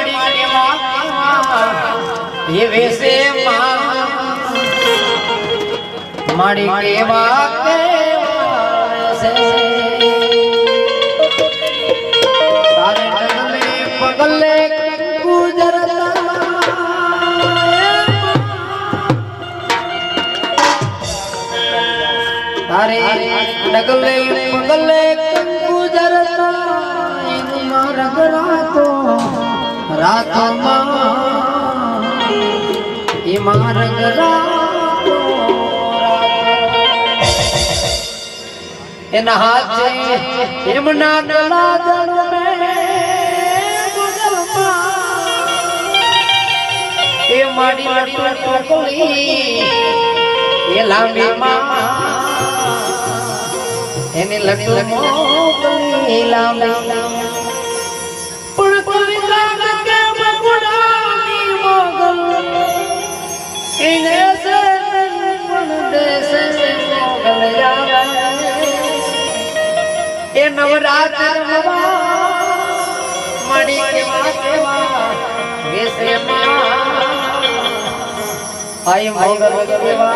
માડી કેવા? એ વેસે માડી કેવા કેવા તારે ડગલે પગલે એમાં રંગ એના હાથે એ માડી લટલ ટોકલી એ લાંબી માં. એની લટલ મોકલી લાંબી એ નવરાત્ર મણી કેવા કેવા વેસે માં. આય મોગર કેવા.